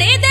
படையெடுத்தே